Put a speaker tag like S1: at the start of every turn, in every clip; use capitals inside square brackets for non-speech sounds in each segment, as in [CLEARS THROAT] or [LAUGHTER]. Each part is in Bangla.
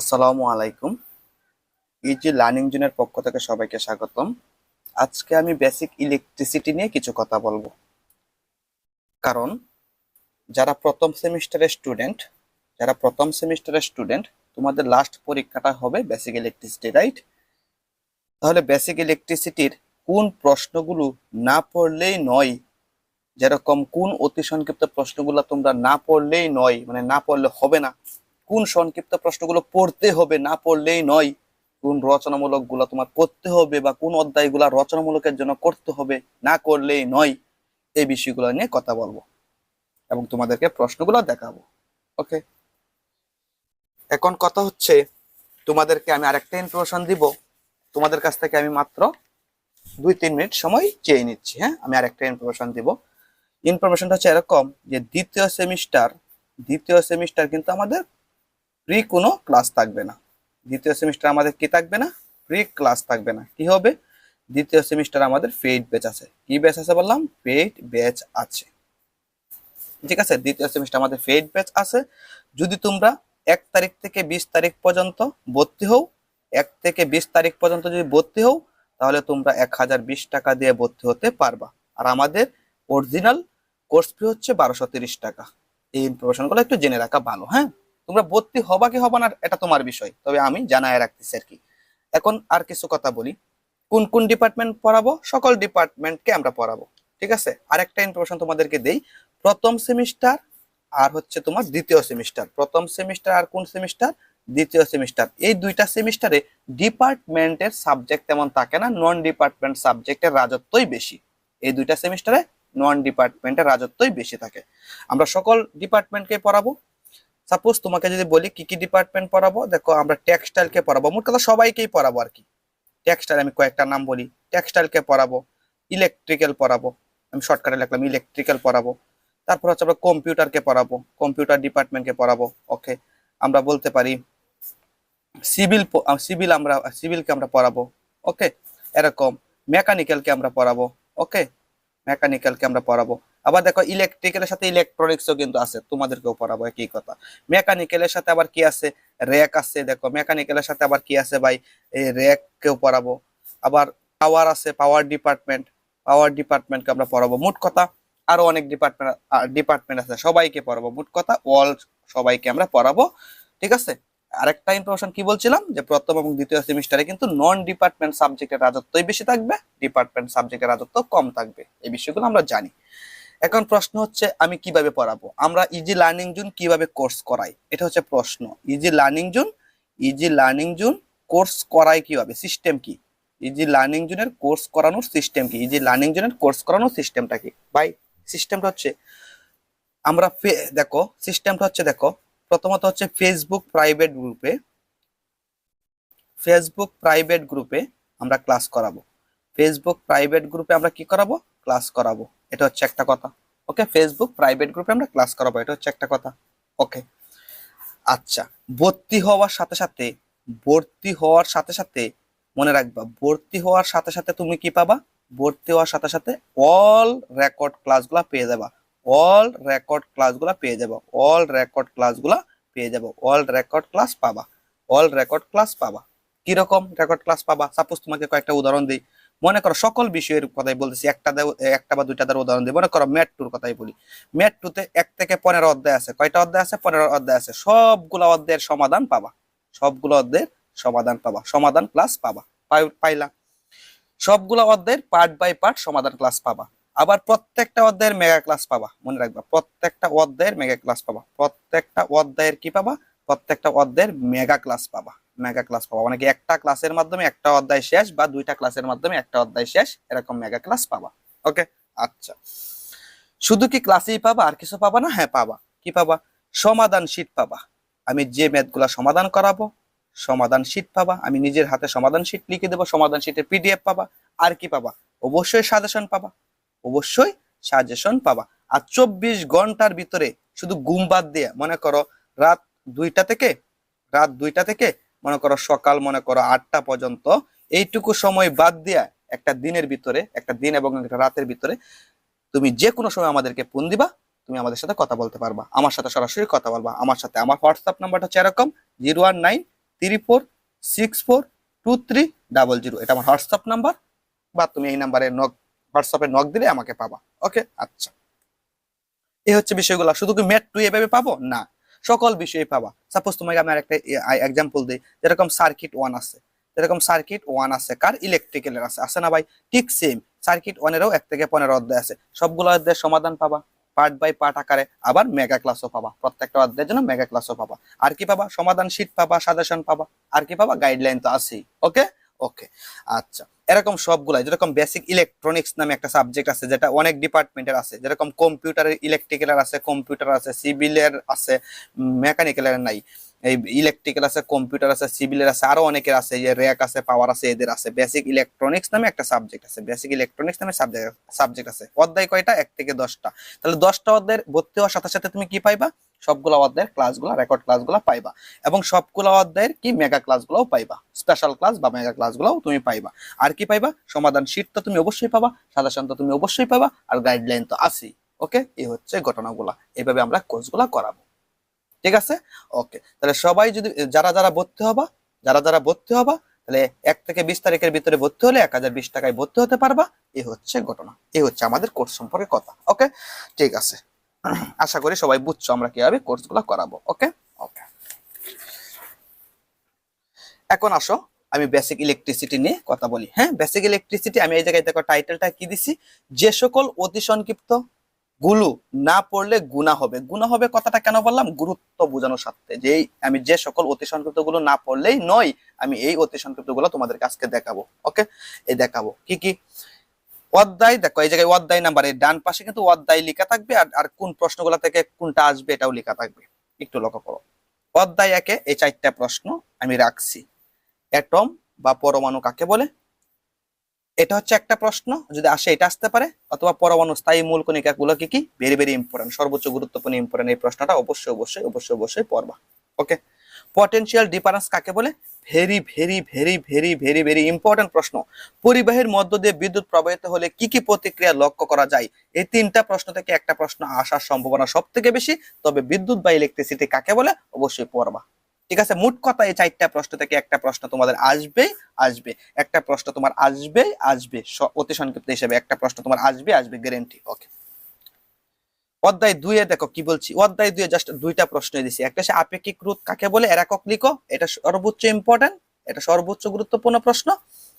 S1: আসসালামু আলাইকুম। ইজি লার্নিং জোনের পক্ষ থেকে সবাইকে স্বাগতম। আজকে আমি বেসিক ইলেকট্রিসিটি নিয়ে কিছু কথা বলব। কারণ যারা প্রথম সেমিস্টারের স্টুডেন্ট যারা প্রথম সেমিস্টারের স্টুডেন্ট তোমাদের লাস্ট পরীক্ষাটা হবে বেসিক ইলেকট্রিসিটি রাইট তাহলে বেসিক ইলেকট্রিসিটির কোন প্রশ্নগুলো না পড়লেই নয়, যেরকম কোন অতি সংক্ষিপ্ত প্রশ্নগুলো তোমরা না পড়লেই নয় মানে না পড়লে হবে না কোন সংক্ষিপ্ত প্রশ্নগুলো পড়তে হবে না পড়লেই নয়? কোন রচনামূলকগুলা তোমার পড়তে হবে বা কোন অধ্যায়গুলা রচনামূলকের জন্য করতে হবে না করলেই নয়? এই বিষয়গুলো নিয়ে কথা বলব এবং তোমাদেরকে প্রশ্নগুলো দেখাবো। ওকে এখন কথা হচ্ছে, তোমাদেরকে আমি আরেকটা ইনফরমেশন দিব। তোমাদের কাছ থেকে আমি মাত্র দুই তিন মিনিট সময় চেয়ে নিচ্ছি হ্যাঁ? আমি আরেকটা ইনফরমেশন দিব। ইনফরমেশনটা হচ্ছে এরকম যে দ্বিতীয় সেমিস্টার দ্বিতীয় সেমিস্টার কিন্তু আমাদের প্রি কোনো ক্লাস থাকবে না। দ্বিতীয় সেমিস্টার আমাদের কি থাকবে না? প্রি ক্লাস থাকবে না। কি হবে? দ্বিতীয় সেমিস্টার আমাদের পেইড ব্যাচ আছে। কি ব্যাচ আছে বললাম? পেইড ব্যাচ আছে। ঠিক আছে? দ্বিতীয় সেমিস্টার আমাদের পেইড ব্যাচ আছে। যদি তোমরা এক তারিখ থেকে বিশ তারিখ পর্যন্ত ভর্তি হও, এক থেকে বিশ তারিখ পর্যন্ত যদি ভর্তি হও, তাহলে তোমরা এক হাজার বিশ টাকা দিয়ে ভর্তি হতে পারবা। আর আমাদের অরিজিনাল কোর্স ফি হচ্ছে বারোশো তিরিশ টাকা। এই ইনফরমেশনগুলো একটু জেনে রাখা ভালো হ্যাঁ? তোমরা ভর্তি হবা কি হবা না, এটা তোমার বিষয়। তবে আমি জানায় রাখতেছি আর কি। এখন আর কিছু কথা বলি। কোন কোন ডিপার্টমেন্ট পড়াবো? সকল ডিপার্টমেন্টকে আমরা পড়াবো। ঠিক আছে? আরেকটা ইনফরমেশন তোমাদেরকে দেই। প্রথম সেমিস্টার আর হচ্ছে তোমার দ্বিতীয় সেমিস্টার প্রথম সেমিস্টার আর কোন সেমিস্টার দ্বিতীয় সেমিস্টার এই দুইটা সেমিস্টারে ডিপার্টমেন্টের সাবজেক্ট তেমন থাকে না নন ডিপার্টমেন্ট সাবজেক্টের রাজত্বই বেশি। এই দুইটা সেমিস্টারে নন ডিপার্টমেন্টের রাজত্বই বেশি থাকে। আমরা সকল ডিপার্টমেন্টকে পড়াবো। সাপোজ তোমাকে যদি বলি কি কি ডিপার্টমেন্ট পড়াবো, দেখো আমরা টেক্সটাইলকে পড়াবো। মোট কথা সবাইকেই পড়াবো আর কি। টেক্সটাইল আমি কয়েকটা নাম বলি। টেক্সটাইলকে পড়াবো ইলেকট্রিক্যাল পড়াবো, আমি শর্টকাটে লিখলাম ইলেকট্রিক্যাল পড়াবো। তারপর হচ্ছে আমরা কম্পিউটারকে পড়াবো কম্পিউটার ডিপার্টমেন্টকে পড়াবো ওকে আমরা বলতে পারি সিভিল সিভিল আমরা সিভিলকে আমরা পড়াবো ওকে এরকম মেকানিক্যালকে আমরা পড়াবো ওকে মেকানিক্যালকে আমরা পড়াবো। আবার দেখো ইলেকট্রিক্যালের সাথে ইলেকট্রনিক্সও কিন্তু আছে, তোমাদেরকেও পড়াবো একই কথা। মেকানিক্যালের সাথে আবার কি আছে? র্যাক আছে, দেখো মেকানিক্যালের সাথে আবার কি আছে ভাই? এই র্যাককেও পড়াবো। আবার পাওয়ার আছে পাওয়ার ডিপার্টমেন্ট পাওয়ার ডিপার্টমেন্টকে আমরা পড়াবো। মোট কথা, আরও অনেক ডিপার্টমেন্ট ডিপার্টমেন্ট আছে, সবাইকে পড়াবো। মোট কথা অল সবাইকে আমরা পড়াবো। ঠিক আছে? আরেকটা ইনফরমেশন কি বলছিলাম? যে প্রথম এবং দ্বিতীয় সেমিস্টারে কিন্তু নন ডিপার্টমেন্ট সাবজেক্টের রাজত্বই বেশি থাকবে ডিপার্টমেন্ট সাবজেক্টের রাজত্ব কম থাকবে। এই বিষয়গুলো আমরা জানি। এখন প্রশ্ন হচ্ছে, আমি কীভাবে পড়াবো? আমরা ইজি লার্নিং জুন কীভাবে কোর্স করাই? এটা হচ্ছে প্রশ্ন। Easy learning zone easy learning zone course করাই কীভাবে? সিস্টেম কি? ইজি লার্নিং জুনের কোর্স করানোর সিস্টেম কি? ইজি লার্নিং জুনের কোর্স করানোর সিস্টেমটা কি? ভাই সিস্টেমটা হচ্ছে, আমরা দেখো সিস্টেমটা হচ্ছে, দেখো, প্রথমত হচ্ছে ফেসবুক প্রাইভেট গ্রুপে ফেসবুক প্রাইভেট গ্রুপে আমরা ক্লাস করাবো। ফেসবুক প্রাইভেট গ্রুপে আমরা কি করাবো? ক্লাস করাবো। এটা হচ্ছে একটা কথা। ওকে ফেসবুক প্রাইভেট গ্রুপে আমরা ক্লাস করাবো। এটা হচ্ছে একটা কথা। ওকে আচ্ছা ভর্তি হওয়ার সাথে সাথে, ভর্তি হওয়ার সাথে সাথে, মনে রাখবা, ভর্তি হওয়ার সাথে সাথে তুমি কি পাবা? ভর্তি হওয়ার সাথে সাথে অল রেকর্ড ক্লাসগুলো পেয়ে যাবা। অল রেকর্ড ক্লাসগুলো পেয়ে যাব। অল রেকর্ড ক্লাসগুলো পেয়ে যাব। অল রেকর্ড ক্লাস পাবা। অল রেকর্ড ক্লাস পাবা। কীরকম রেকর্ড ক্লাস পাবা? সাপোজ তোমাকে কয়েকটা উদাহরণ দিই। মনে করো সকল বিষয়ের কথাই বলতেছি, একটা একটা বা দুইটা উদাহরণ দিই। মনে করো ম্যাট টুর কথাই বলি। ম্যাট টুতে এক থেকে পনেরো অধ্যায় আছে। কয়টা অধ্যায় আছে? পনেরো অধ্যায় আছে। সবগুলো অধ্যায়ের সমাধান পাবা। সবগুলো অধ্যায়ের সমাধান পাবা। সমাধান ক্লাস পাবা। পাই- পাইলা। সবগুলো অধ্যায়ের পার্ট বাই পার্ট সমাধান ক্লাস পাবা। আবার প্রত্যেকটা অধ্যায়ের মেগা ক্লাস পাবা। মনে রাখবা, প্রত্যেকটা অধ্যায়ের মেগা ক্লাস পাবা। প্রত্যেকটা অধ্যায়ের কি পাবা? প্রত্যেকটা অধ্যায়ের মেগা ক্লাস পাবা। মেগা ক্লাস পাবা। মানে কি একটা ক্লাসের মাধ্যমে একটা অধ্যায় শেষ বা দুইটা ক্লাসের মাধ্যমে একটা অধ্যায় শেষ, এরকম মেগা ক্লাস পাবা। ওকে আচ্ছা। শুধু কি ক্লাসেই পাবা? আর কিছু পাবা না? হ্যাঁ পাবা। কি পাবা? সমাধান শীট পাবা। আমি যে ম্যাথগুলা সমাধান করাবো, সমাধান শীট পাবা। আমি নিজের হাতে সমাধান শীট লিখে দেবো, সমাধান শীটের পিডিএফ পাবা। আর কি পাবা? অবশ্যই সাজেশন পাবা। অবশ্যই সাজেশন পাবা। আর চব্বিশ ঘণ্টার ভিতরে শুধু ঘুম বাদ দিয়ে মনে করো রাত দুইটা থেকে, রাত দুইটা থেকে মনে করো সকাল, মনে করো আটটা পর্যন্ত এইটুকু সময় বাদ দিয়া একটা দিনের ভিতরে, একটা দিন এবং একটা রাতের ভিতরে তুমি যে কোনো সময় আমাদেরকে ফোন দিবা, তুমি আমাদের সাথে কথা বলতে পারবা। আমার সাথে সরাসরি কথা বলবা। আমার সাথে আমার হোয়াটসঅ্যাপ নাম্বারটা হচ্ছে এরকম zero one nine, three four, six four, two three, double zero. এটা আমার হোয়াটসঅ্যাপ নাম্বার বা তুমি এই নাম্বারে নক, হোয়াটসঅ্যাপে নক দিলে আমাকে পাবা। ওকে? আচ্ছা। এই হচ্ছে বিষয়গুলো। শুধু কি ম্যাট টু এভাবে পাবো? না। সকল বিষয়ে পাবা। সাপোজ তোমাকে আমি একটা এক্সাম্পল দিই, যেরকম সার্কিট ওয়ান আছে। যেরকম সার্কিট ওয়ান আছে, কার ইলেকট্রিক্যালের আছে? আছে না ভাই? ঠিক সেম সার্কিট ওয়ানেরও এক থেকে পনেরো অধ্যায় আছে। সবগুলো অধ্যায়ের সমাধান পাবা পার্ট বাই পার্ট আকারে। আবার মেগা ক্লাসও পাবা, প্রত্যেকটা অধ্যায়ের জন্য মেগা ক্লাসও পাবা। আর কি পাবা? সমাধান শীট পাবা সাজেশন পাবা। আর কি পাবা? গাইডলাইন তো আছেই ওকে ওকে আচ্ছা। এরকম সবগুলাই, যেরকম বেসিক ইলেকট্রনিক্স নামে একটা সাবজেক্ট আছে, যেটা অনেক ডিপার্টমেন্টের আছে, যেরকম কম্পিউটারের ইলেকট্রিক্যালের আছে কম্পিউটার আছে সিভিলের আছে মেকানিক্যালের নাই। এই ইলেকট্রিক্যাল আছে কম্পিউটার আছে সিভিলের আছে, আরও অনেকের আছে যে র্যাক আছে পাওয়ার আছে, এদের আছে। বেসিক ইলেকট্রনিক্স নামে একটা সাবজেক্ট আছে বেসিক ইলেকট্রনিক্স নামে সাবজেক্ট সাবজেক্ট আছে। অধ্যায় কয়টা? এক থেকে দশটা। তাহলে দশটা অধ্যায়ের ভর্তি হওয়ার সাথে সাথে তুমি কি পাইবা? সবগুলো অধ্যায়ের ক্লাসগুলো রেকর্ড ক্লাসগুলো পাইবা। এবং সবগুলো অধ্যায়ের কি মেগা ক্লাসগুলোও পাইবা। স্পেশাল ক্লাস বা মেগা ক্লাসগুলোও তুমি পাইবা। আর কি পাইবা? সমাধান শীট তো তুমি অবশ্যই পাবা সাজেশন তো তুমি অবশ্যই পাবা, আর গাইডলাইন তো আছেই। ওকে এই হচ্ছে ঘটনাগুলা। এইভাবে আমরা কোর্সগুলো করাবো। ঠিক আছে? ওকে তাহলে সবাই যদি, যারা যারা ভর্তি হবা, যারা যারা ভর্তি হবা, তাহলে এক থেকে বিশ তারিখের ভিতরে ভর্তি হলে এক হাজার বিশ টাকায় ভর্তি হতে পারবা। এই হচ্ছে ঘটনা। এই হচ্ছে আমাদের কোর্স সম্পর্কে কথা। ওকে ঠিক আছে। [CLEARS THROAT] আশা করি সবাই বুঝছ আমরা কীভাবে কোর্সগুলো করাবো ওকে ওকে এখন আসো আমি বেসিক ইলেকট্রিসিটি নিয়ে কথা বলি। হ্যাঁ বেসিক ইলেকট্রিসিটি আমি এই জায়গায় দেখো টাইটেলটা কি দিছি? যে সকল অতি সংক্ষিপ্তগুলো না পড়লে গুণা হবে। গুণা হবে কথাটা কেন বললাম? গুরুত্ব বোঝানোর সাথে যে আমি যে সকল অতি সংক্ষিপ্তগুলো না পড়লেই নয় আমি এই অতি সংক্ষিপ্তগুলো তোমাদের কাছকে দেখাবো ওকে এই দেখাবো। কি কি? অধ্যায়, দেখো এই জায়গায় অধ্যায় নাম্বার এই ডান পাশে কিন্তু অধ্যায় লেখা থাকবে আর আর কোন প্রশ্নগুলো থেকে কোনটা আসবে এটাও লেখা থাকবে। একটু লক্ষ্য করো। অধ্যায় একে এই চারটা প্রশ্ন আমি রাখছি। অ্যাটম বা পরমাণু কাকে বলে? এটা হচ্ছে একটা প্রশ্ন, যদি আসে এটা আসতে পারে, অথবা পরমাণু স্থায়ী মূল কণিকা গুলো কি কি? ভেরি ভেরি ইম্পর্টেন্ট সর্বোচ্চ গুরুত্বপূর্ণ ইম্পর্টেন্ট এই প্রশ্নটা অবশ্যই অবশ্যই অবশ্যই অবশ্যই পড়বা। ওকে পটেনশিয়াল ডিফারেন্স কাকে বলে? Very very very very very very important প্রশ্ন। পরিবাহের মধ্য দিয়ে বিদ্যুৎ প্রবাহিত হলে কি কি প্রতিক্রিয়া লক্ষ্য করা যায়? এই তিনটা প্রশ্ন থেকে একটা প্রশ্ন আসার সম্ভাবনা সব থেকে বেশি, তবে বিদ্যুৎ বা ইলেকট্রিসিটি কাকে বলে অবশ্যই পড়বা। ঠিক আছে, মোট কথা এই চারটা প্রশ্ন থেকে একটা প্রশ্ন তোমাদের আসবে আসবে। একটা প্রশ্ন তোমার আসবে আসবে অতি সংক্ষিপ্ত হিসেবে একটা প্রশ্ন তোমার আসবে আসবে গ্যারেন্টি ওকে অধ্যায় দুইয়ে দেখো কি বলছি? অধ্যায় দুইয়ে জাস্ট দুইটা প্রশ্ন দিছি। একটা সে আপেক্ষিক রোধ কাকে বলে? এর একক লিখো। এটা সর্বোচ্চ ইম্পর্টেন্ট এটা সর্বোচ্চ গুরুত্বপূর্ণ প্রশ্ন।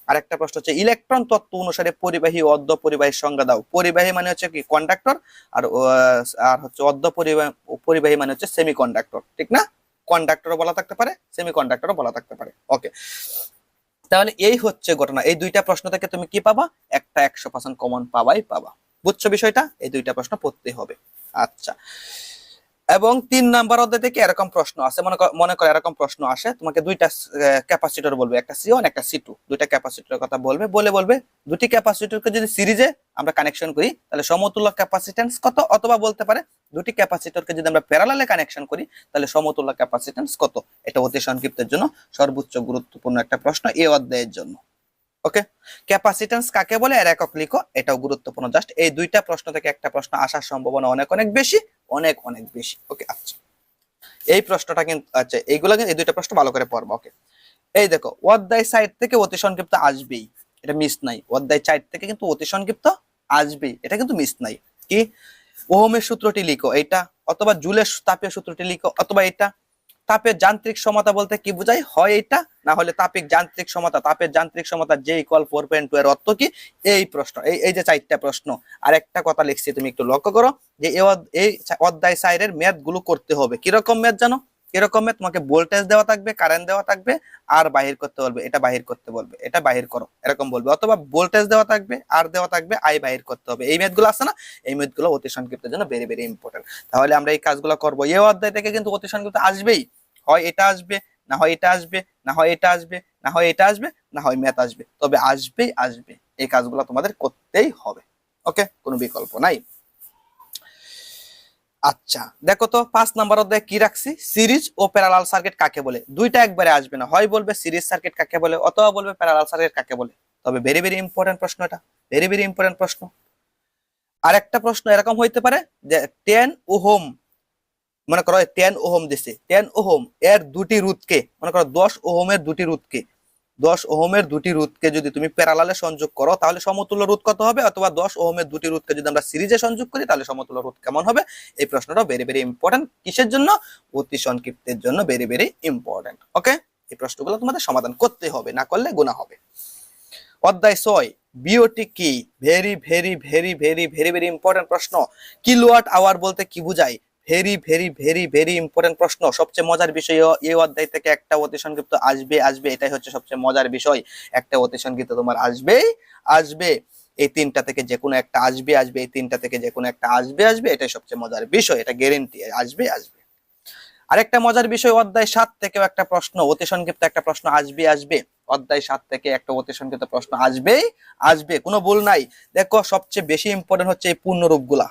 S1: আর একটা প্রশ্ন হচ্ছে, ইলেকট্রন তত্ত্ব অনুসারে পরিবাহী অর্ধ পরিবাহীর সংজ্ঞা দাও। পরিবাহী মানে হচ্ছে কি? কন্ডাক্টর আর আর হচ্ছে অর্ধ পরিবাহী মানে হচ্ছে সেমি কন্ডাক্টর ঠিক না? কন্ডাক্টরও বলা থাকতে পারে সেমি কন্ডাক্টরও বলা থাকতে পারে। ওকে তাহলে এই হচ্ছে ঘটনা। এই দুইটা প্রশ্ন থেকে তুমি কি পাবা? একটা একশো পার্সেন্ট কমন পাবাই পাবা। বুঝছ বিষয়টা? এই দুইটা প্রশ্ন পড়তে হবে। আচ্ছা। এবং তিন নাম্বার অধ্যায় থেকে এরকম প্রশ্ন আছে, মনে মনে করো এরকম প্রশ্ন আসে, তোমাকে দুইটা ক্যাপাসিটর বলবে, একটা সি ওয়ান একটা সি টু দুইটা ক্যাপাসিটরের কথা বলবে, বলে বলবে, দুটি ক্যাপাসিটরকে যদি সিরিজে আমরা কানেকশন করি, তাহলে সমতুল্য ক্যাপাসিটেন্স কত? অথবা বলতে পারে, দুটি ক্যাপাসিটরকে যদি আমরা প্যারালালে কানেকশন করি, তাহলে সমতুল্য ক্যাপাসিটেন্স কত? এটা অতি সংক্ষিপ্তের জন্য সর্বোচ্চ গুরুত্বপূর্ণ একটা প্রশ্ন এই অধ্যায়ের জন্য। ওকে ক্যাপাসিটেন্স কাকে বলে এর একক লিখো? এটাও গুরুত্বপূর্ণ। জাস্ট এই দুইটা প্রশ্ন থেকে একটা প্রশ্ন আসার সম্ভাবনা অনেক অনেক বেশি, অনেক অনেক বেশি। ওকে আচ্ছা। এই প্রশ্নটা কিন্তু আচ্ছা এইগুলো কিন্তু এই দুইটা প্রশ্ন ভালো করে পড়বা ওকে এই দেখো অধ্যায় সাইড থেকে অতি সংক্ষিপ্ত আসবেই। এটা মিস নাই। অধ্যায় সাইড থেকে কিন্তু অতি সংক্ষিপ্ত আসবেই। এটা কিন্তু মিস নাই। কি? ওহমের সূত্রটি লিখো। এটা অথবা জুলের তাপীয় সূত্রটি লিখো, অথবা এটা তাপের যান্ত্রিক সমতা বলতে কি বোঝায়? হয় এটা না হলে তাপিক যান্ত্রিক সমতা। তাপের যান্ত্রিক সমতা যে ইকুয়াল ফোর পয়েন্ট টু এর অর্থ কি? এই প্রশ্ন, এই এই যে চারটা প্রশ্ন। আর একটা কথা লিখছি, তুমি একটু লক্ষ্য করো যে এই অধ- এই অধ্যায় সাইডের ম্যাথগুলো করতে হবে। কীরকম ম্যাথ জানো? কীরকম তোমাকে ভোল্টেজ দেওয়া থাকবে কারেন্ট দেওয়া থাকবে, আর বাহির করতে বলবে, এটা বাহির করতে বলবে, এটা বাহির করো, এরকম বলবে। অথবা ভোল্টেজ দেওয়া থাকবে, আর দেওয়া থাকবে আই বাহির করতে হবে। এই ম্যাথগুলো আছে না? এই ম্যাথগুলো অতি সংক্ষিপ্তের জন্য ভেরি ভেরি ইম্পর্টেন্ট তাহলে আমরা এই কাজগুলো করব। এই অধ্যায় থেকে কিন্তু অতি সংক্ষিপ্ত আসবেই। হয় এটা আসবে, না হয় এটা আসবে, না হয় এটা আসবে, না হয় এটা আসবে, না হয় ম্যাথ আসবে। তবে আসবেই, আসবে। এই কাজগুলো তোমাদের করতেই হবে। ওকে কোনো বিকল্প নাই। আচ্ছা দেখো তো, পাঁচ নাম্বার অধ্যায় কি রাখছি? সিরিজ ও প্যারালাল সার্কিট কাকে বলে? দুইটা একবারে আসবে না। হয় বলবে সিরিজ সার্কিট কাকে বলে, অথবা বলবে প্যারালাল সার্কিট কাকে বলে। তবে ভেরি ভেরি ইম্পর্টেন্ট প্রশ্ন এটা। ভেরি ভেরি ইম্পর্টেন্ট প্রশ্ন। আর একটা প্রশ্ন এরকম হইতে পারে যে টেন ওহম, মনে করো টেন ওহম দিছে। টেন ওহম এর দুটি রুটকে, মনে করো, দশ ওহমের দুটি রুটকে দশ ওহমের দুটি রুটকে যদি তুমি প্যারালালে সংযোগ করো, তাহলে সমতুল্য রুট কত হবে? অথবা দশ ওহমের দুটি রুটকে যদি আমরা সিরিজে সংযোগ করি, তাহলে সমতুল্য রুট কেমন হবে? এই প্রশ্নটা ভেরি ভেরি ইম্পর্টেন্ট কিসের জন্য? অতি সংক্ষিপ্তের জন্য ভেরি ভেরি ইম্পর্টেন্ট ওকে এই প্রশ্নগুলো তোমাদের সমাধান করতে হবে, না করলে গুণা হবে। অধ্যায় ছয় বিওটি কি? Very very very very very very important প্রশ্ন। কিলোয়াট আওয়ার বলতে কি বুঝায়? Very very very very important প্রশ্ন। সবচেয়ে মজার বিষয় এই অধ্যায় থেকে একটা অতি সংক্ষিপ্ত আসবে আসবে, এটাই হচ্ছে সবচেয়ে মজার বিষয়। একটা অতি সংক্ষিপ্ত তোমার আসবেই আসবে, এই তিনটা থেকে যে কোনো একটা আসবে আসবে, এই তিনটা থেকে যে কোনো একটা আসবে আসবে, এটাই সবচেয়ে মজার বিষয়। এটা গ্যারেন্টি আসবে আসবে। আরেকটা মজার বিষয়, অধ্যায় সাত থেকেও একটা প্রশ্ন অতি সংক্ষিপ্ত একটা প্রশ্ন, আসবে আসবে। অধ্যায় সাত থেকে একটা অতি সংক্ষিপ্ত প্রশ্ন আসবেই আসবে। কোনো ভুল নাই। দেখো, সবচেয়ে বেশি ইম্পর্টেন্ট হচ্ছে এই পূর্ণরূপগুলা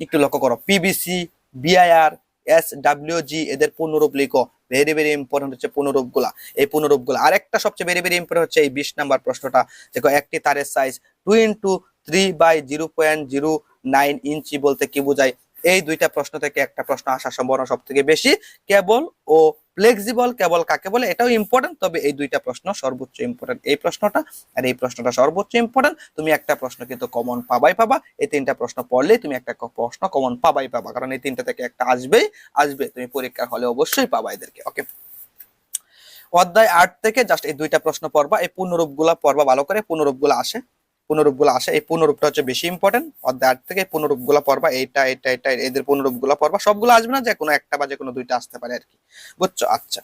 S1: একটু লক্ষ্য করো PBC BIR S W G এদের পূর্ণরূপ লিখো। ভেরি ভেরি ইম্পর্টেন্ট হচ্ছে পূর্ণরূপগুলা এই পূর্ণরূপগুলা আর একটা সবচেয়ে ভেরি ভেরি ইম্পর্টেন্ট হচ্ছে এই বিশ নাম্বার প্রশ্নটা। দেখো, একটি তারের size two into three by zero point zero nine inch বলতে কি বোঝায়? এই দুইটা প্রশ্ন থেকে একটা প্রশ্ন আসার সম্ভাবনা সব থেকে বেশি। কেবল ও ফ্লেক্সিবল কেবল কাকে বলে? এটাও ইম্পর্টেন্ট তবে এই দুইটা প্রশ্ন সর্বোচ্চ ইম্পর্টেন্ট এই প্রশ্নটা আর এই প্রশ্নটা সর্বোচ্চ ইম্পর্টেন্ট তুমি একটা প্রশ্ন কিন্তু কমন পাবাই পাবা। এই তিনটা প্রশ্ন পড়লেই তুমি একটা প্রশ্ন কমন পাবাই পাবা। কারণ এই তিনটা থেকে একটা আসবেই, আসবে। তুমি পরীক্ষার হলে অবশ্যই পাবা এদেরকে ওকে অধ্যায় আট থেকে জাস্ট এই দুইটা প্রশ্ন পড়বা। এই পুনরূপ পড়বা, ভালো করে পুনরূপগুলা আসে। পুনরূপগুলা আসে, এই পুনরূপটা হচ্ছে বেশি ইম্পর্টেন্ট অধ্যায় আট থেকে পুনরূপগুলা পড়বা, এইটা এটা এটা এদের পুনরূপগুলা পড়বা। সবগুলো আসবে না, যে কোনো একটা বা যে কোনো দুইটা আসতে পারে আর কি। বুঝছ? আচ্ছা।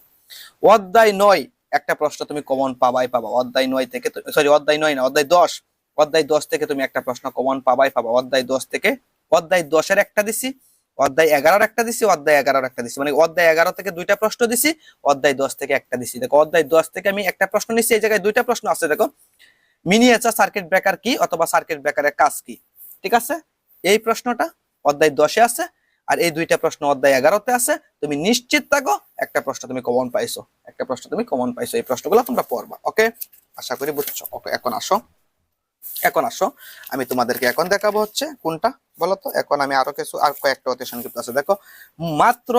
S1: অধ্যায় নয়, একটা প্রশ্ন তুমি কমন পাবাই পাবা। অধ্যায় নয় থেকে সরি অধ্যায় নয় না, অধ্যায় দশ। অধ্যায় দশ থেকে তুমি একটা প্রশ্ন কমন পাবাই পাবা। অধ্যায় দশ থেকে, অধ্যায় দশের একটা দিছি, অধ্যায় এগারোর একটা দিছি, অধ্যায় এগারোর একটা দিছি। মানে অধ্যায় এগারো থেকে দুইটা প্রশ্ন দিছি, অধ্যায় দশ থেকে একটা দিছি। দেখো, অধ্যায় দশ থেকে আমি একটা প্রশ্ন নিচ্ছি এই জায়গায় দুইটা প্রশ্ন আছে, দেখো। মিনিয়েচার সার্কিট ব্রেকার কি অথবা সার্কিট ব্রেকারের কাজ কি? ঠিক আছে? এই প্রশ্নটা অধ্যায় দশে আছে আর এই দুইটা প্রশ্ন অধ্যায় এগারোতে আছে। তুমি নিশ্চিত থাকো, একটা প্রশ্ন তুমি কমন পাইছো। একটা প্রশ্ন তুমি কমন পাইছো। এই প্রশ্নগুলো তোমরা পড়বা, ওকে? আশা করি বুঝছ। ওকে, এখন আসো। এখন আসো। আমি তোমাদেরকে এখন দেখাবো হচ্ছে কোনটা, বলো তো? এখন আমি আরও কিছু, আর কয়েকটা অতি সংক্ষিপ্ত আছে। দেখো, মাত্র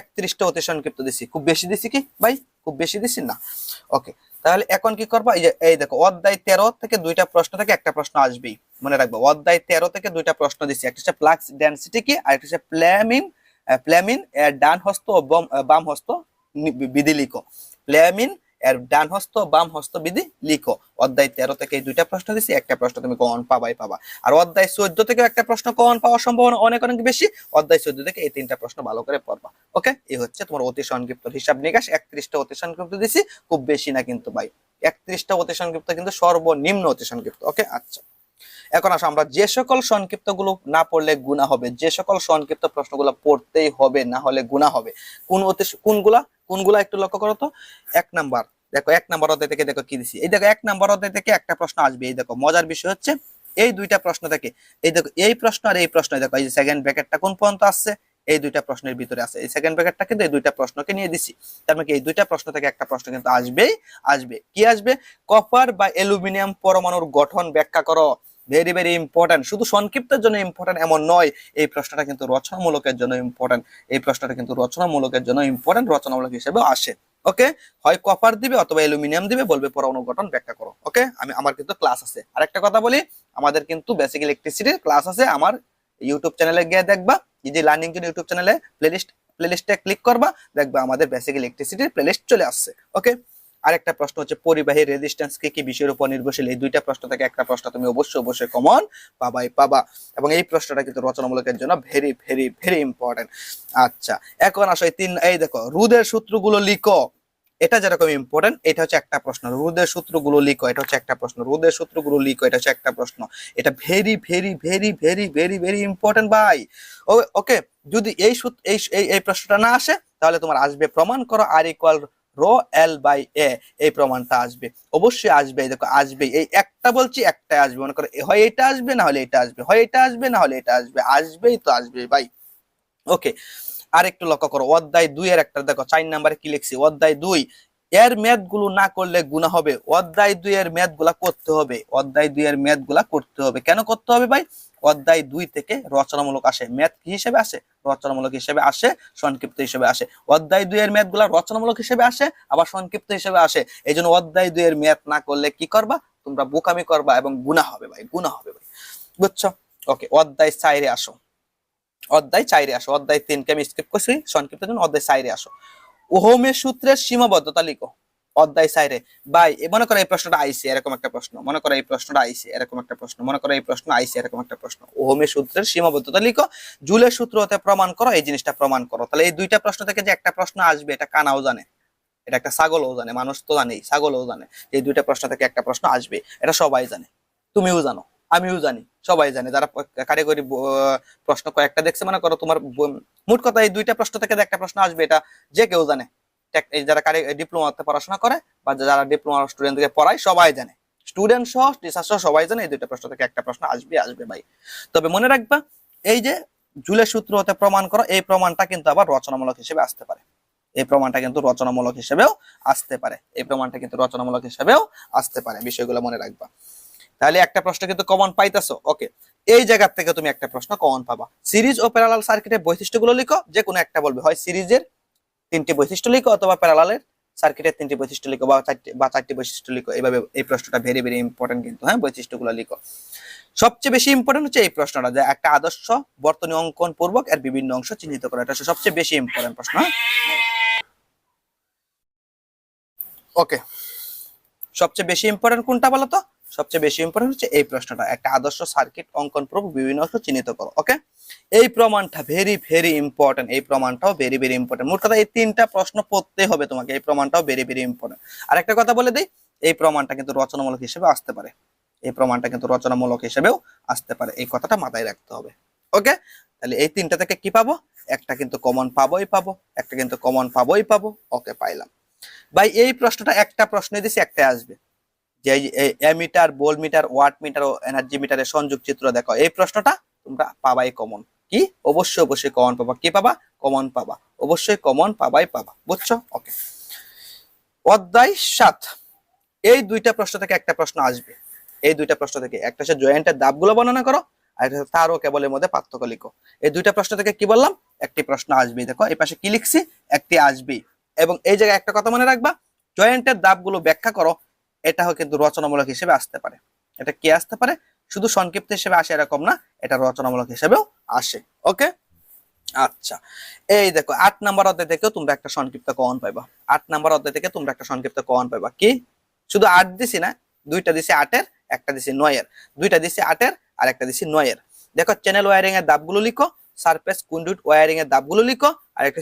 S1: একত্রিশটা অতি সংক্ষিপ্ত দিছি। খুব বেশি দিছি কি? ভাই, খুব বেশি দিছি না। ওকে তাহলে এখন কি করব? এই এই দেখো, অধ্যায় তেরো থেকে দুইটা প্রশ্ন থেকে একটা প্রশ্ন আসবেই। মনে রাখব, অধ্যায় তেরো থেকে দুইটা প্রশ্ন দিছি। একটা হচ্ছে ফ্লাক্স ডেন্সিটি কি, আর একটা হচ্ছে প্ল্যামিন প্ল্যামিন ডান হস্ত বাম হস্ত বিদিলিক প্ল্যামিন এর ডান হস্ত বাম হস্ত বিধি লিখো। অধ্যায় তেরো থেকে দুইটা প্রশ্ন দিছি, একটা প্রশ্ন তুমি কমন পাবাই পাবা। আর অধ্যায় চোদ্দ থেকে একটা প্রশ্ন কমন পাওয়ার সম্ভাবনা অনেক অনেক বেশি, অধ্যায় চোদ্দ থেকে এই তিনটা প্রশ্ন ভালো করে পড়বা। ওকে? এই হচ্ছে তোমার অতি সংক্ষিপ্ত হিসাব নিকাশ। একত্রিশটা অতি সংক্ষিপ্ত দিছি, খুব বেশি না কিন্তু ভাই। একত্রিশটা অতি সংক্ষিপ্ত কিন্তু সর্বনিম্ন অতি সংক্ষিপ্ত, ওকে? আচ্ছা। এখন আসো, আমরা যে সকল সংক্ষিপ্তগুলো না পড়লে গুণা হবে, যে সকল সংক্ষিপ্ত প্রশ্নগুলো পড়তেই হবে, না হলে গুণা হবে, কোন কোনগুলা? কোনগুলা একটু লক্ষ্য করো তো। এক নাম্বার, দেখো, এক নাম্বার অধ্যায় থেকে দেখো কি দিছি। এই দেখো, এক নাম্বার অধ্যায় থেকে একটা প্রশ্ন আসবে, এই দেখো, মজার বিষয় হচ্ছে, এই দুইটা প্রশ্ন থেকে, এই দেখো, এই প্রশ্ন আর এই প্রশ্ন দেখো, এই যে সেকেন্ড ব্র্যাকেটটা কোন পর্যন্ত আসছে এই দুইটা প্রশ্নের ভিতরে আছে। এই সেকেন্ড ব্র্যাকেটটা কিন্তু এই দুইটা প্রশ্নকে নিয়ে দিছি। তার মানে এই দুইটা প্রশ্ন থেকে একটা প্রশ্ন কিন্তু আসবেই, আসবে। কি আসবে? কপার বা অ্যালুমিনিয়াম পরমাণুর গঠন ব্যাখ্যা করো। ভেরি ভেরি ইম্পর্টেন্ট শুধু সংক্ষিপ্তের জন্য ইম্পর্টেন্ট এমন নয়। এই প্রশ্নটা কিন্তু রচনামূলকের জন্য ইম্পর্টেন্ট এই প্রশ্নটা কিন্তু রচনামূলকের জন্য ইম্পর্টেন্ট রচনামূলক হিসেবে আসে। ওকে হয় কপার দিবে অথবা অ্যালুমিনিয়াম দিবে, বলবে পরমাণু গঠন ব্যাখ্যা করো। ওকে আমি, আমার কিন্তু ক্লাস আছে। আরেকটা কথা বলি, আমাদের কিন্তু বেসিক ইলেকট্রিসিটির ক্লাস আছে। আমার ইউটিউব চ্যানেলে গিয়ে দেখবা। যে লার্নিং জন্য ইউটিউব চ্যানেলে প্লেলিস্ট প্লেলিস্টে ক্লিক করবা, দেখবা আমাদের বেসিক ইলেকট্রিসিটির প্লেলিস্ট চলে আসছে ওকে আরেকটা প্রশ্ন হচ্ছে, পরিবাহী রেজিস্ট্যান্স কি কি বিষয়ের উপর নির্ভরশীল? এই দুইটা প্রশ্ন থেকে একটা প্রশ্ন তুমি অবশ্যই অবশ্যই কমন পাবাই পাবা। এবং এই প্রশ্নটা কিন্তু রচনামূলকের জন্য ভেরি ভেরি ভেরি ইম্পর্টেন্ট আচ্ছা এখন আসো তিন, এই দেখো, রুদের সূত্রগুলো লিখো। এটা যেরকম ইম্পর্টেন্ট এটা হচ্ছে একটা প্রশ্ন। রুদের সূত্রগুলো লিখো এটা হচ্ছে একটা প্রশ্ন। রুদের সূত্রগুলো লিখো এটা হচ্ছে একটা প্রশ্ন। এটা very very very very very very important ভাই। ওকে যদি এই এই, এই- প্রশ্নটা না আসে, তাহলে তোমার আসবে প্রমাণ করো আর equal rho L by A এই প্রমাণটা আসবে। অবশ্যই আসবে দেখো আসবে এই একটা বলছি একটা আসবে। মনে করো, হয় এটা আসবে, না হলে এটা আসবে। হয় এটা আসবে, না হলে এটা আসবে। আসবেই তো আসবে ভাই। ওকে আর একটু লক্ষ্য করো, অধ্যায় দুই এর একটা, দেখো চার নাম্বারে কি লিখছি? অধ্যায় দুই, এর ম্যাথগুলো না করলে গুণা হবে। অধ্যায় দুই এর ম্যাথগুলা করতে হবে। অধ্যায় দুই এর ম্যাথগুলা করতে হবে। কেন করতে হবে ভাই? অধ্যায় দুই থেকে রচনামূলক আসে। ম্যাথ কি হিসেবে আসে? রচনামূলক হিসেবে আসে, সংক্ষিপ্ত হিসেবে আসে। অধ্যায় দুই এর ম্যাথগুলা রচনামূলক হিসেবে আসে, আবার সংক্ষিপ্ত হিসেবে আসে। এই জন্য অধ্যায় দুই এর ম্যাথ না করলে কি করবা? তোমরা বোকামি করবা এবং গুণা হবে ভাই গুণা হবে ভাই। বুঝছ? ওকে, অধ্যায় চাইরে আসো। অধ্যায় চাইরে আসো, অধ্যায় তিনকে আমি স্কিপ করছি সংক্ষিপ্ত অধ্যায় চাইরে আসো। ওহমের সূত্রের সীমাবদ্ধতা লিখো, অধ্যায় সাইরে ভাই মনে করো এই প্রশ্নটা আইসি, এরকম একটা প্রশ্ন। মনে করো এই প্রশ্নটা আইসি, এরকম একটা প্রশ্ন। মনে করো এই প্রশ্ন আইসি, এরকম একটা প্রশ্ন। ওহমের সূত্রের সীমাবদ্ধতা লিখো, জুলের সূত্র হতে প্রমাণ করো, এই জিনিসটা প্রমাণ করো। তাহলে এই দুইটা প্রশ্ন থেকে যে একটা প্রশ্ন আসবে, এটা কানাও জানে। এটা একটা ছাগলও জানে, মানুষ তো জানেই, ছাগলও জানে এই দুইটা প্রশ্ন থেকে একটা প্রশ্ন আসবে, এটা সবাই জানে, তুমিও জানো। আমিও জানি, সবাই জানে। যারা কারিগরি প্রশ্ন কয়েকটা দেখছে, মনে করো তোমার মোট কথা এই দুইটা প্রশ্ন থেকে একটা প্রশ্ন আসবে, এটা যে কেউ জানে। যারা ডিপ্লোমাতে পড়াশোনা করে বা যারা ডিপ্লোমা স্টুডেন্টকে পড়ায়, সবাই জানে। স্টুডেন্ট সহ টিচার সহ সবাই জানে এই দুইটা প্রশ্ন থেকে একটা প্রশ্ন আসবে আসবে ভাই। তবে মনে রাখবা, এই যে জুলের সূত্র হতে প্রমাণ করো, এই প্রমাণটা কিন্তু আবার রচনামূলক হিসেবে আসতে পারে। এই প্রমাণটা কিন্তু রচনামূলক হিসেবেও আসতে পারে। এই প্রমাণটা কিন্তু রচনামূলক হিসেবেও আসতে পারে, বিষয়গুলো মনে রাখবা। তাহলে একটা প্রশ্ন কিন্তু কমন পাইতেছো। ওকে এই জায়গা থেকে তুমি একটা প্রশ্ন কমন পাবা। সিরিজ ও প্যারালাল সার্কিটের বৈশিষ্ট্যগুলো লিখো যে কোনো একটা বলবে। হয় সিরিজের তিনটি বৈশিষ্ট্য লিখো অথবা প্যারালালের সার্কিটের তিনটি বৈশিষ্ট্য লিখো বা চারটি বা চারটি বৈশিষ্ট্য লিখো। এইভাবে এই প্রশ্নটা ভেরি ভেরি ইম্পর্টেন্ট কিন্তু হ্যাঁ বৈশিষ্ট্যগুলো লিখো। সবচেয়ে বেশি ইম্পর্টেন্ট হচ্ছে এই প্রশ্নটা যে একটা আদর্শ বর্তনী অঙ্কন পূর্বক এর বিভিন্ন অংশ চিহ্নিত করা। এটা সবচেয়ে বেশি ইম্পর্টেন্ট প্রশ্ন ওকে সবচেয়ে বেশি ইম্পর্টেন্ট কোনটা বলো তো সবচেয়ে বেশি ইম্পর্টেন্ট হচ্ছে এই প্রশ্নটা। একটা আদর্শ সার্কিট অঙ্কন পূর্বক বিভিন্ন অংশ চিহ্নিত করো ওকে এই প্রমাণটা ভেরি ভেরি ইম্পর্টেন্ট এই প্রমাণটাও ভেরি ভেরি ইম্পর্টেন্ট মোট কথা এই তিনটা প্রশ্ন পড়তে হবে তোমাকে, এই প্রমাণটাও ভেরি ভেরি ইম্পর্টেন্ট আর একটা কথা বলে দিই, এই প্রমাণটা কিন্তু রচনামূলক হিসেবে আসতে পারে। এই প্রমাণটা কিন্তু রচনামূলক হিসেবেও আসতে পারে। এই কথাটা মাথায় রাখতে হবে ওকে তাহলে এই তিনটা থেকে কি পাবো? একটা কিন্তু কমন পাবোই পাবো, একটা কিন্তু কমন পাবোই পাবো ওকে পাইলাম। ভাই, এই প্রশ্নটা একটা প্রশ্ন দিছি একটা আসবে। যে ammeter voltmeter, watt meter ও এনার্জি মিটারের সংযোগ চিত্র দেখো। এই প্রশ্নটা তোমরা পাবাই কমন কি? অবশ্যই অবশ্যই কমন পাবা। কি পাবা? কমন পাবা। অবশ্যই কমন পাবাই পাবা। বুঝছ? ওকে অধ্যায় সাত। এই দুইটা প্রশ্ন থেকে একটা প্রশ্ন আসবে। এই দুইটা প্রশ্ন থেকে। একটা হচ্ছে জয়েন্টের দাবগুলো বর্ণনা করো, আর একটা হচ্ছে তার ও কেবলের মধ্যে পার্থক্য লিখো। এই দুইটা প্রশ্ন থেকে কি বললাম? একটি প্রশ্ন আসবেই দেখো, এই পাশে কি লিখছি? একটি আসবেই। এবং এই জায়গায় একটা কথা মনে রাখবা। জয়েন্টের দাবগুলো ব্যাখ্যা করো। এটাও কিন্তু রচনামূলক হিসেবে আসতে পারে। এটা কি আসতে পারে? শুধু সংক্ষিপ্ত হিসেবে আসে এরকম না, এটা রচনামূলক হিসেবেও আসে, ওকে? আচ্ছা এই দেখো, আট নাম্বার অধ্যায় থেকেও তোমরা একটা সংক্ষিপ্ত কন পাইবা। আট নাম্বার অধ্যায় থেকে তোমরা একটা সংক্ষিপ্ত কন পাইবা। কি? শুধু আট দিছি না, দুইটা দিছি আটের, একটা দিছি নয়ের। দুইটা দিছি আটের আর একটা দিছি নয়ের। দেখো চ্যানেল ওয়ারিং এর দাবগুলো লিখো সারফেস কুন্ডুট ওয়ারিং এর দাবগুলো লিখো, আর একটা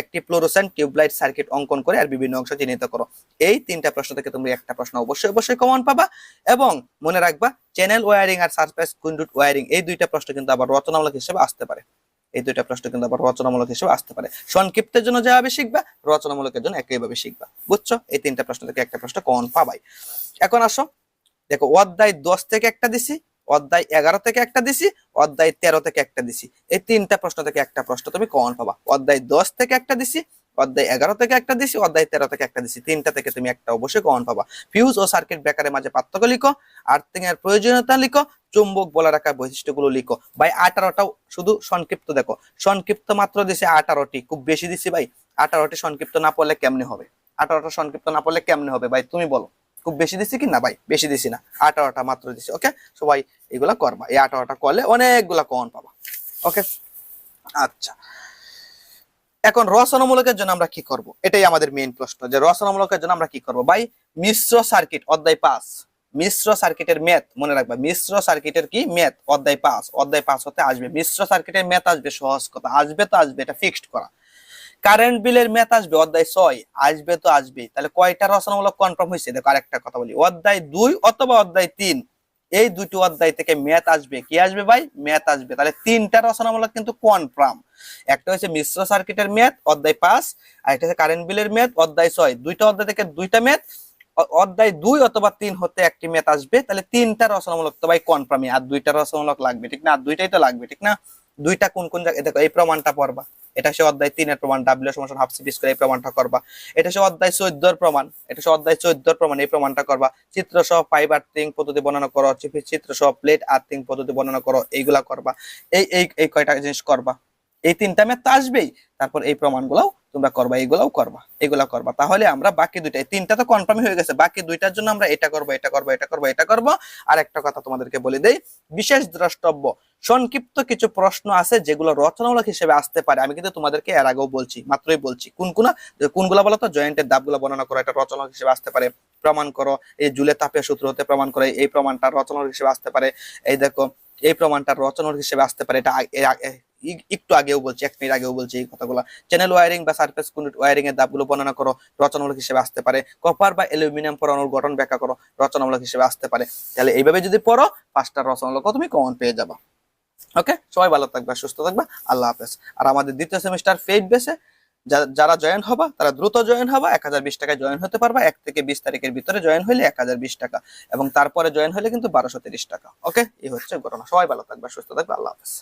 S1: একটি ফ্লোরোসেন্ট টিউবলাইট সার্কিট অঙ্কন করে আর বিভিন্ন অংশ চিহ্নিত করো। এই তিনটা প্রশ্ন থেকে তুমি একটা প্রশ্ন অবশ্যই অবশ্যই কমন পাবা এবং মনে রাখবা চ্যানেল ওয়ারিং আর সারফেস কুন্ডুট ওয়ারিং এই দুইটা প্রশ্ন কিন্তু আবার রচনামূলক হিসেবে আসতে পারে। এই দুইটা প্রশ্ন কিন্তু আবার রচনামূলক হিসেবে আসতে পারে। সংক্ষিপ্তের জন্য যেভাবে শিখবা, রচনামূলকের জন্য একইভাবে শিখবা। বুঝছ? এই তিনটা প্রশ্ন থেকে একটা প্রশ্ন কমন পাবাই। এখন আসো। দেখো, অধ্যায় দশ থেকে একটা দিছি। অধ্যায় এগারো থেকে একটা দিছি, অধ্যায় তেরো থেকে একটা দিছি। এই তিনটা প্রশ্ন থেকে একটা প্রশ্ন তুমি কমন পাবা। অধ্যায় দশ থেকে একটা দিছি, অধ্যায় এগারো থেকে একটা দিছি, অধ্যায় তেরো থেকে একটা দিছি। তিনটা থেকে তুমি একটা অবশ্যই কমন পাবা। ফিউজ ও সার্কিট ব্রেকারের মাঝে পার্থক্য লিখো আর্থিং এর প্রয়োজনীয়তা লিখো, চুম্বক বলে রাখা বৈশিষ্ট্যগুলো লিখো। ভাই, আঠারোটাও শুধু সংক্ষিপ্ত দেখো। সংক্ষিপ্ত মাত্র দিছে আঠারোটি, খুব বেশি দিছি ভাই। আঠারোটি সংক্ষিপ্ত না পড়লে কেমনে হবে? আঠারোটা সংক্ষিপ্ত না পড়লে কেমনে হবে? ভাই, তুমি বলো। খুব বেশি দিছি কি না ভাই? বেশি দিছি না। আঠারোটা মাত্র দিছি ওকে সবাই এগুলা করবা। এই আঠারোটা করলে অনেকগুলা কমন পাবা ওকে আচ্ছা। এখন রচনামূলকের জন্য আমরা কি করব? এটাই আমাদের মেইন প্রশ্ন, যে রচনামূলকের জন্য আমরা কি করব? ভাই, মিশ্র সার্কিট অধ্যায় পাঁচ। মিশ্র সার্কিটের ম্যাথ মনে রাখবা, মিশ্র সার্কিটের কি? ম্যাথ অধ্যায় পাঁচ। অধ্যায় পাঁচ হতে আসবে। মিশ্র সার্কিটের ম্যাথ আসবে, সহজ কথা। আসবে তো আসবে, এটা ফিক্সড করা। কারেন্ট বিলের ম্যাথ আসবে, অধ্যায় ছয়। আসবে তো আসবে তাহলে কয়টা রচনামূলক কনফার্ম হয়েছে? দেখো আরেকটা কথা বলি। অধ্যায় দুই অথবা অধ্যায় তিন, এই দুটো অধ্যায় থেকে ম্যাথ আসবে। কি আসবে ভাই? ম্যাথ আসবে। তাহলে তিনটা রচনামূলক কিন্তু কনফার্ম একটা হচ্ছে মিশ্র সার্কিটের ম্যাথ অধ্যায় পাঁচ, আর একটা হচ্ছে কারেন্ট বিলের ম্যাথ অধ্যায় ছয়। দুইটা অধ্যায় থেকে দুইটা ম্যাথ অধ্যায় দুই অথবা তিন হতে একটি ম্যাথ আসবে। তাহলে তিনটা রচনামূলক তো ভাই কনফার্মই আর দুইটা রচনামূলক লাগবে, ঠিক না? আর দুইটাই তো লাগবে, ঠিক না? দুইটা কোন কোন জায়গায় দেখো এই প্রমাণটা পড়বা। এটা সে অধ্যায় তিনের প্রমাণ, ডাব্লিউ সমান হাফ সিপি স্কোয়ার এই প্রমাণটা করবা। এটা সে অধ্যায় চোদ্দর প্রমাণ, এটা সে অধ্যায় চোদ্দর প্রমাণ, এই প্রমাণটা করবা। চিত্র সহ পাইপ আর্থিং পদ্ধতি বর্ণনা করো চিত্র সহ প্লেট আর্থিং পদ্ধতি বর্ণনা করো, এইগুলা করবা। এই এই এই কয়টা জিনিস করবা। এই তিনটা ম্যাথ তো আসবেই, তারপর এই প্রমাণগুলোও তোমরা করবা এইগুলাও করবা, এগুলা করবা। তাহলে আমরা বাকি দুইটা তিনটা তো কনফার্ম হয়ে গেছে, বাকি দুইটার জন্য আমরা এটা করব এটা করব এটা করব এটা করব। আর একটা কথা তোমাদেরকে বলে দেই, বিশেষ দ্রষ্টব্য, সংক্ষিপ্ত কিছু প্রশ্ন আছে যেগুলো রচনামূলক হিসেবে আসতে পারে। আমি কিন্তু তোমাদেরকে এর আগেও বলছি, মাত্রই বলছি, কোন কোন কোনগুলা বলো তো জয়েন্টের দাবগুলো বর্ণনা করো, এটা রচনামূলক হিসেবে আসতে পারে। প্রমাণ করো, এই জুলে তাপীয় সূত্র হতে প্রমাণ করে, এই প্রমাণটা রচনামূলক হিসেবে আসতে পারে। এই দেখো, এই প্রমাণটা রচনামূলক হিসেবে আসতে পারে, এটা একটু আগেও বলছি, এক মিনিট আগেও বলছি এই কথাগুলো। চ্যানেল ওয়ারিং বা সার্ফেস কন্ডুইট ওয়ারিং এর দাবগুলো বর্ণনা করো, রচনামূলক হিসেবে আসতে পারে। কপার বা অ্যালুমিনিয়াম পরমাণুর গঠন ব্যাখ্যা করো, রচনামূলক হিসেবে আসতে পারে। তাহলে এইভাবে যদি পড়ো, পাঁচটা রচনামূলক তুমি কমন পেয়ে যাবা। ওকে সবাই ভালো থাকবে, সুস্থ থাকবে, আল্লাহ হাফেজ। আর আমাদের দ্বিতীয় সেমিস্টার ফেইড বেসে যারা জয়েন হবা, তারা দ্রুত জয়েন হবা, এক হাজার বিশ টাকায় জয়েন হতে পারবা। এক থেকে বিশ তারিখের ভিতরে জয়েন হলে এক হাজার বিশ টাকা। এবং তারপরে জয়েন হলে কিন্তু বারোশো তিরিশ টাকা। ওকে এই হচ্ছে ঘটনা। সবাই ভালো থাকবে, সুস্থ থাকবে, আল্লাহ হাফেজ।